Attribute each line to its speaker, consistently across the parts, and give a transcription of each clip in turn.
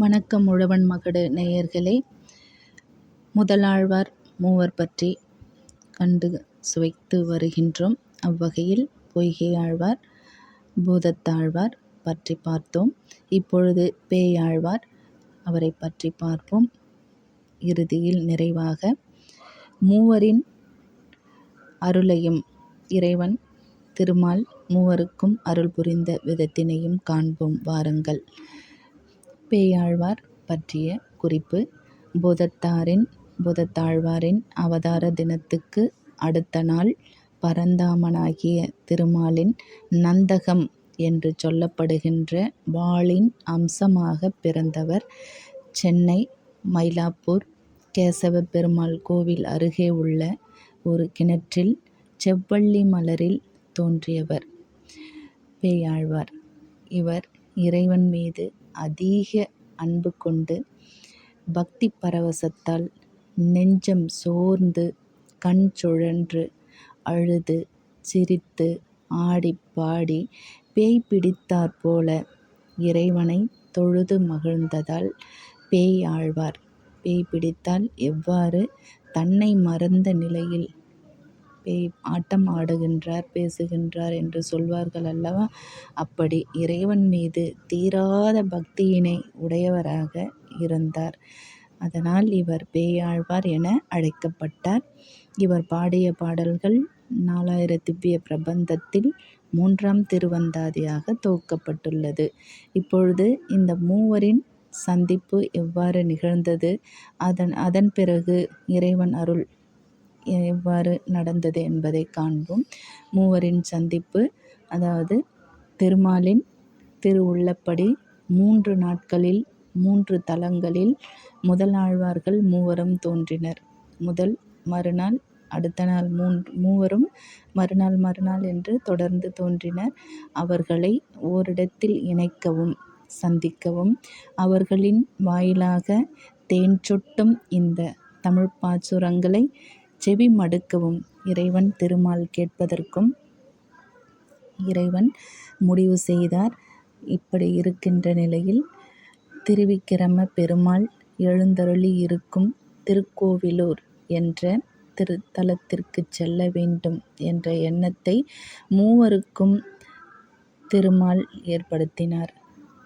Speaker 1: வணக்கம் உழவன் மகடு நேயர்களே. முதலாழ்வார் மூவர் பற்றி கண்டு சுவைத்து வருகின்றோம். அவ்வகையில் பொய்கை ஆழ்வார் பூதத்தாழ்வார் பற்றி பார்த்தோம். இப்பொழுது பேயாழ்வார் அவரை பற்றி பார்ப்போம். இறுதியில் நிறைவாக மூவரின் அருளையும் இறைவன் திருமால் மூவருக்கும் அருள் புரிந்த விதத்தினையும் காண்போம். வாருங்கள். பேயாழ்வார் பற்றிய குறிப்பு பூதத்தாரின் பூதத்தாழ்வாரின் அவதார தினத்துக்கு அடுத்த நாள் பரந்தாமனாகிய திருமாலின் நந்தகம் என்று சொல்லப்படுகின்ற வாளின் அம்சமாக பிறந்தவர் சென்னை மயிலாப்பூர் கேசவ பெருமாள் கோவில் அருகே உள்ள ஒரு கிணற்றில் செவ்வள்ளி மலரில் தோன்றியவர் பேயாழ்வார். இவர் இறைவன் மீது அதிக அன்பு கொண்டு பக்தி பரவசத்தால் நெஞ்சம் சோர்ந்து கண் சுழன்று அழுது சிரித்து ஆடி பாடி பேய் பிடித்தாற் போல இறைவனை தொழுது மகிழ்ந்ததால் பேய் ஆழ்வார். பேய் பிடித்தால் எவ்வாறு தன்னை மறந்த நிலையில் பேய் ஆட்டம் ஆடுகின்றார் பேசுகின்றார் என்று சொல்வார்கள் அல்லவா? அப்படி இறைவன் மீது தீராத பக்தியினை உடையவராக இருந்தார். அதனால் இவர் பேயாழ்வார் என அழைக்கப்பட்டார். இவர் பாடிய பாடல்கள் நாலாயிர திவ்ய பிரபந்தத்தில் மூன்றாம் திருவந்தாதியாக தொகுக்கப்பட்டுள்ளது இப்பொழுது இந்த மூவரின் சந்திப்பு எவ்வாறு நிகழ்ந்தது? அதன் அதன் பிறகு இறைவன் அருள் எவ்வாறு நடந்தது என்பதை காண்போம். மூவரின் சந்திப்பு அதாவது திருமாலின் திரு உள்ளப்படி மூன்று நாட்களில் மூன்று தலங்களில் முதலாழ்வார்கள் மூவரும் தோன்றினர். முதல் மறுநாள் அடுத்த நாள் மூன்று மூவரும் மறுநாள் மறுநாள் என்று தொடர்ந்து தோன்றினர். அவர்களை ஓரிடத்தில் இணைக்கவும் சந்திக்கவும் அவர்களின் வாயிலாக தேன் சொட்டும் இந்த தமிழ் பாசுரங்களை செவி மடுக்கவும் இறைவன் திருமால் கேட்பதற்கும் இறைவன் முடிவு செய்தார். இப்படி இருக்கின்ற நிலையில் திருவிக்கிரம பெருமாள் எழுந்தருளி இருக்கும் திருக்கோவிலூர் என்ற திருத்தலத்திற்கு செல்ல வேண்டும் என்ற எண்ணத்தை மூவருக்கும் திருமால் ஏற்படுத்தினார்.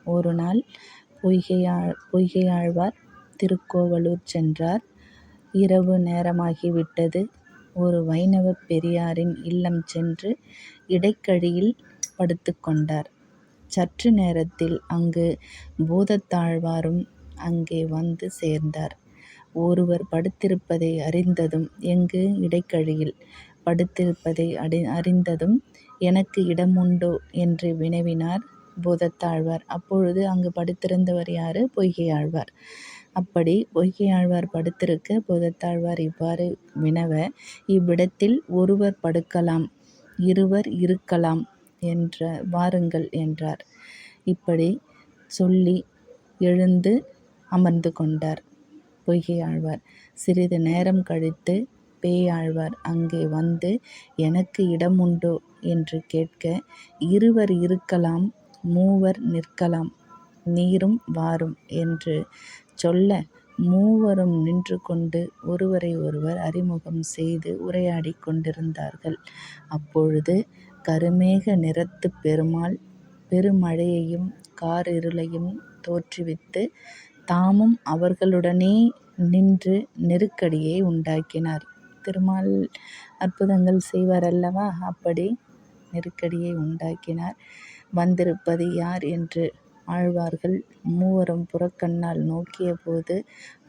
Speaker 1: ஒரு நாள் பொய்கையாழ் பொய்கையாழ்வார் திருக்கோவலூர் சென்றார். இரவு நேரமாகிவிட்டது. ஒரு வைணவ பெரியாரின் இல்லம் சென்று இடைக்கழியில் படுத்துக்கொண்டார் சற்று நேரத்தில் அங்கு பூதத்தாழ்வாரும் அங்கே வந்து சேர்ந்தார். ஒருவர் படுத்திருப்பதை அறிந்ததும் எங்கு? இடைக்கழியில். படுத்திருப்பதை அடி அறிந்ததும் எனக்கு இடமுண்டோ என்று வினவினார் பூதத்தாழ்வார். அப்பொழுது அங்கு படுத்திருந்தவர் யாரு? பொய்கை ஆழ்வார் அப்படி பொய்கையாழ்வார் படுத்திருக்க பூதத்தாழ்வார் இவ்வாறு வினவ இவ்விடத்தில் ஒருவர் படுக்கலாம் இருவர் இருக்கலாம் என்ற வாருங்கள் என்றார். இப்படி சொல்லி எழுந்து அமர்ந்து கொண்டார் பொய்கையாழ்வார். சிறிது நேரம் கழித்து பேயாழ்வார் அங்கே வந்து எனக்கு இடம் உண்டோ என்று கேட்க இருவர் இருக்கலாம் மூவர் நிற்கலாம் நீரும் வாரும் என்று சொல்ல மூவரும் நின்று கொண்டு ஒருவரை ஒருவர் அறிமுகம் செய்து உரையாடிக் கொண்டிருந்தார்கள். அப்பொழுது கருமேக நிறத்துப் பெருமாள் பெருமழையையும் காரிருளையும் தோற்றுவித்து தாமும் அவர்களுடனே நின்று நெருக்கடியை உண்டாக்கினார். திருமால் அற்புதங்கள் செய்வார் அல்லவா அப்படி நெருக்கடியை உண்டாக்கினார். வந்திருப்பது யார் என்று ஆழ்வார்கள் மூவரும் புறக்கண்ணால் நோக்கியபோது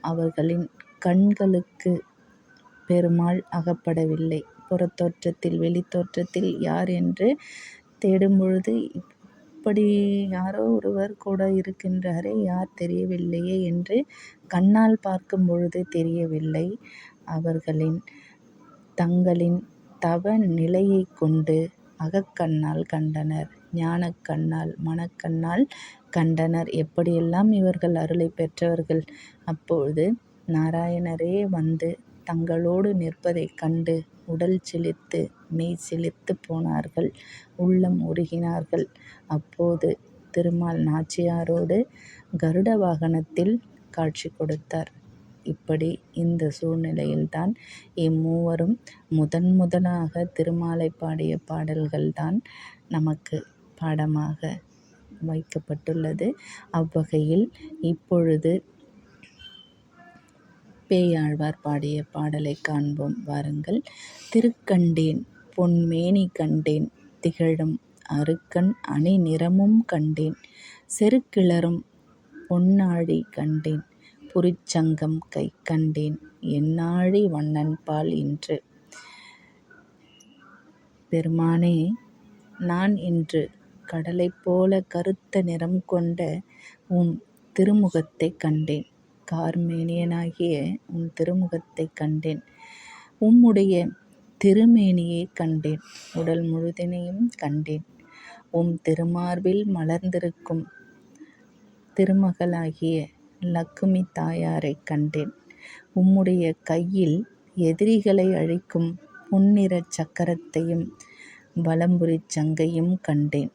Speaker 1: அவர்களின் கண்களுக்கு பெருமாள் அகப்படவில்லை. புறத்தோற்றத்தில் வெளித்தோற்றத்தில் யார் என்று தேடும்பொழுது இப்படி யாரோ ஒருவர் கூட இருக்கின்றாரே யார் தெரியவில்லையே என்று கண்ணால் பார்க்கும் பொழுது தெரியவில்லை. அவர்களின் தங்களின் தவ நிலையைக் கொண்டு அகக்கண்ணால் கண்டனர். ஞானக் கண்ணால் மனக்கண்ணால் கண்டனர். எப்படியெல்லாம் இவர்கள் அருளை பெற்றவர்கள்? அப்பொழுது நாராயணரே வந்து தங்களோடு நிற்பதைக் கண்டு உடல் சிலிர்த்து மெய் சிலிர்த்துப் போனார்கள். உள்ளம் உருகினார்கள். அப்போது திருமால் நாச்சியாரோடு கருட வாகனத்தில் காட்சி கொடுத்தார். இப்படி இந்த சூழ்நிலையில்தான் இம்மூவரும் முதன் முதலாக திருமாலை பாடிய பாடல்கள்தான் நமக்கு பாடமாக வைக்கப்பட்டுள்ளது. அவ்வகையில் இப்பொழுது பேயாழ்வார் பாடிய பாடலைக் காண்போம் வாருங்கள். திருக்கண்டேன் பொன்மேனி கண்டேன் திகழும் அருக்கண் அணி நிறமும் கண்டேன் செருக்கிளரும் பொன்னாழி கண்டேன் புரிச்சங்கம் கண்டேன் என்னாழி வண்ணன்பால் இன்று. பெருமானே நான் இன்று கடலைப்போல கருத்த நிறம் கொண்ட உன் திருமுகத்தைக் கண்டேன். கார்மேனியனாகிய உன் திருமுகத்தைக் கண்டேன். உம்முடைய திருமேனியைக் கண்டேன். உடல் முழுதினையும் கண்டேன். உம் திருமார்பில் மலர்ந்திருக்கும் திருமகளாகிய லக்குமி தாயாரைக் கண்டேன். உம்முடைய கையில் எதிரிகளை அழிக்கும் பொன்னிறச் சக்கரத்தையும் வலம்புரிச் சங்கையும் கண்டேன்.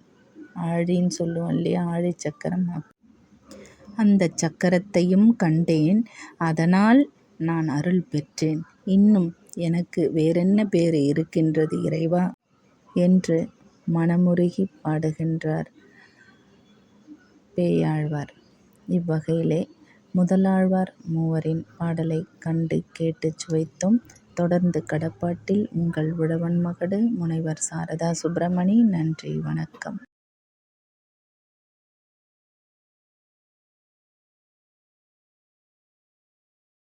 Speaker 1: ஆழின்னு சொல்லுவோம் இல்லையா ஆழிச் சக்கரம் அந்தச் சக்கரத்தையும் கண்டேன் அதனால் நான் அருள் பெற்றேன். இன்னும் எனக்கு வேறென்ன பேர் இருக்கின்றது இறைவா? என்று மனமுருகிப் பாடுகின்றார் பேயாழ்வார். இவ்வகையிலே முதலாழ்வார் மூவரின் பாடலை கண்டு கேட்டுச் சுவைத்தோம். தொடர்ந்து கடப்பாட்டில் உங்கள் உழவன் மகடு முனைவர் சாரதா சுப்பிரமணி. நன்றி வணக்கம்.